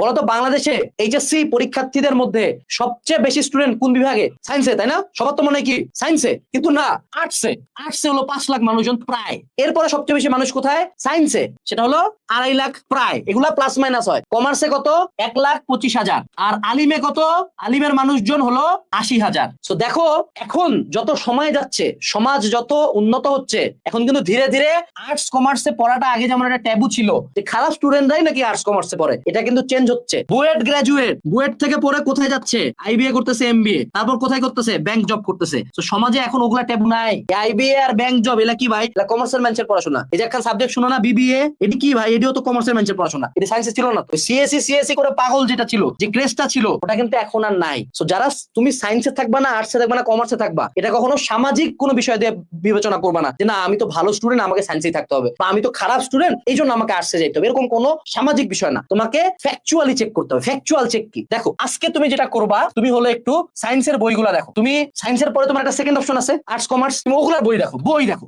বলতো বাংলাদেশে এইচএসসি পরীক্ষার্থীদের মধ্যে সবচেয়ে বেশি স্টুডেন্ট কোন বিভাগে? সায়েন্সে তাই না? সবার তো মনে কি? সায়েন্সে কিন্তু না আর্টসে আর্টসে হলো পাঁচ লাখ মানুষজন প্রায়। এরপরে সবচেয়ে বেশি মানুষ কোথায়? সায়েন্সে সেটা হলো আড়াই লাখ প্রায়। এগুলা প্লাস মাইনাস হয়। কমার্সে কত? এক লাখ পঁচিশ হাজার। আর আলিমে কত? আলিমের মানুষজন হলো আশি হাজার। তো দেখো, এখন যত সময় যাচ্ছে, সমাজ যত উন্নত হচ্ছে, এখন কিন্তু ধীরে ধীরে আর্টস কমার্সে পড়াটা আগে যেমন একটা ট্যাবু ছিল, যে খারাপ স্টুডেন্টরাই নাকি আর্টস কমার্সে পড়ে। এটা কিন্তু চেঞ্জ হচ্ছে। বুয়েট গ্রাজুয়েট বুয়েট থেকে পড়ে কোথায় যাচ্ছে? আইবিএ করতেছে এমবিএ তারপর কোথায় করতেছে? ব্যাংক জব করতেছে। তো সমাজে এখন ওগুলা ট্যাবু নাই। আইবিএ আর ব্যাংক জব এলা কি ভাই? এটা কমার্সের ম্যানসের পড়াশোনা। এই যে একটা সাবজেক্ট শুনো না বিবিএ এটি কি ভাই? এটিও তো কমার্সের ম্যানসের পড়াশোনা। এটা সায়েন্সে ছিল না। তো সিএসসি সিএসসি করে পাগল যেটা ছিল, যে ক্রেজটা ছিল, ওটা কিন্তু এখন আর নাই। তো যারা তুমি সায়েন্সে থাকবা না আর্টসে থাকবা না কমার্সে থাকবা, এটা কখনো সামাজিক কোনো বিষয় দিয়ে বিবেচনা করবা না। যে না, আমি তো ভালো স্টুডেন্ট আমাকে সায়েন্সেই থাকতে হবে। বা আমি তো খারাপ স্টুডেন্ট এই জন্য আমাকে আর্টসে যেতে হবে। এরকম কোনো সামাজিক বিষয় না। তোমাকে ফ্যাকচুয়ালি চেক করতে হবে। ফ্যাকচুয়াল চেক কি? দেখো, আজকে তুমি যেটা করবা, তুমি হলো একটু সায়েন্সের বইগুলা দেখো। তুমি সায়েন্সের পরে তোমার একটা সেকেন্ড অপশন আছে আর্টস কমার্স তুমি ওগুলার বই দেখো বই দেখো।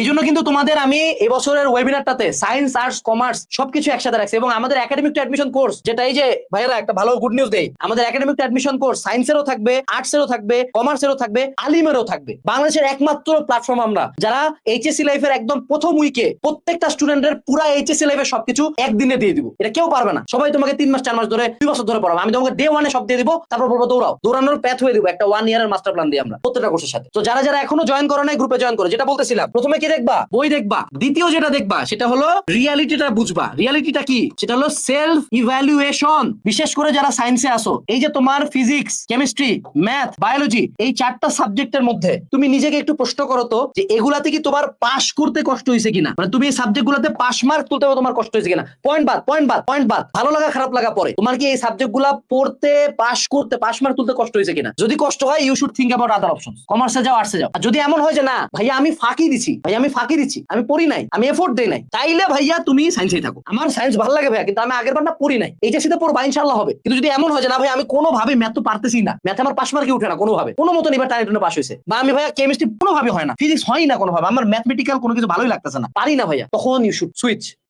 এই জন্য কিন্তু তোমাদের আমি এবছরের ওয়েবিনারটাতে সায়েন্স আর্টস কমার্স সবকিছু একসাথে রাখছি এবং আমাদের একাডেমিক অ্যাডমিশন কোর্স যেটা এই যে, ভাইয়েরা একটা ভালো গুড নিউজ দেই, আমাদের একাডেমিক অ্যাডমিশন কোর্স সায়েন্সেরও থাকবে আর্টসেরও থাকবে কমার্সেরও থাকবে আলিমেরও থাকবে। বাংলাদেশের একমাত্র প্ল্যাটফর্ম আমরা। যারা এইচএসসি লাইফের একদম প্রথম উইকে প্রত্যেকটা স্টুডেন্টের পুরো এইচএসসি লাইফের সবকিছু একদিনে দিয়ে দিব। এটা কেউ পারবে না। সবাই তোমাকে তিন মাস, চার মাস ধরে, দুই বছর ধরে পড়াবো। আমি তোমাকে ডে ওয়ানে সব দিয়ে দিব, তারপর বলব দৌড়াও। দৌড়ানোর প্যাথ হয়ে দিব, একটা ওয়ান ইয়ারের মাস্টার প্ল্যান দিয়ে আমরা, প্রত্যেকটা কোর্সের সাথে। তো যারা যারা এখনও জয়েন করো নাই গ্রুপে জয়েন করো, যেটা বলতেছিলাম, প্রথমে কি দেখবা? বই দেখবা। দ্বিতীয় যেটা দেখবা, সেটা হলো রিয়ালিটিটা বুঝবা। রিয়ালিটিটা কি? সেটা হলো সেলফ ইভ্যালুয়েশন বিশেষ করে যারা সায়েন্সে আসো এই যে তোমার ফিজিক্স কেমিস্ট্রি ম্যাথ বায়োলজি এই চারটা সাবজেক্টের মধ্যে তুমি নিজেকে একটু প্রশ্ন করো তো, যে এগুলাতে কি তোমার পাশ করতে কষ্ট হয়েছে কিনা? মানে তুমি এই সাবজেক্ট গুলাতে পাস মার্ক তুলতে তোমার কষ্ট হয়েছে কিনা? পয়েন্ট বাদ পয়েন্ট বাদ পয়েন্ট বাদ। ভালো লাগা, খারাপ লাগা পরে। তোমার কি এই সাবজেক্টগুলা পড়তে পাস করতে পাস মার্ক তুলতে কষ্ট হয়েছে কিনা? যদি কষ্ট হয় you should think about other option কমার্সে যাও আর্টসে যাও। আর যদি এমন হয় যে না, ভাইয়া, আমি ফাঁকি দিছি। ভাইয়া আমি ফাঁকি দিচ্ছি, আমি পড়ি নাই, আমি এফোর্ট দেই নাই। তাইলে ভাইয়া তুমি সায়েন্সেই থাকো। আমার সায়েন্স ভালো লাগে ভাইয়া, কিন্তু আমি আগের বার না পড়ি নাই। এইটা সেটা পড়বা ইনশাল্লাহ হবে। কিন্তু যদি এমন হয় যে না ভাই আমি কোনো ভাবে ম্যাথ তো পারতেছি না। ম্যাথ আমার পাশ মার্কে উঠে না কোনো ভাবে কোনো মতন এবার টানে টানে পাশ হয়েছে। বা আমি ভাইয়া কেমিস্ট্রি কোনোভাবে হয় না। ফিজিক্স হয় না কোনোভাবে। আমার ম্যাথমেটিক্যাল কোনো কিছু ভালোই লাগতেছে না। পারি না ভাইয়া। তখন ইউ শুড সুইচ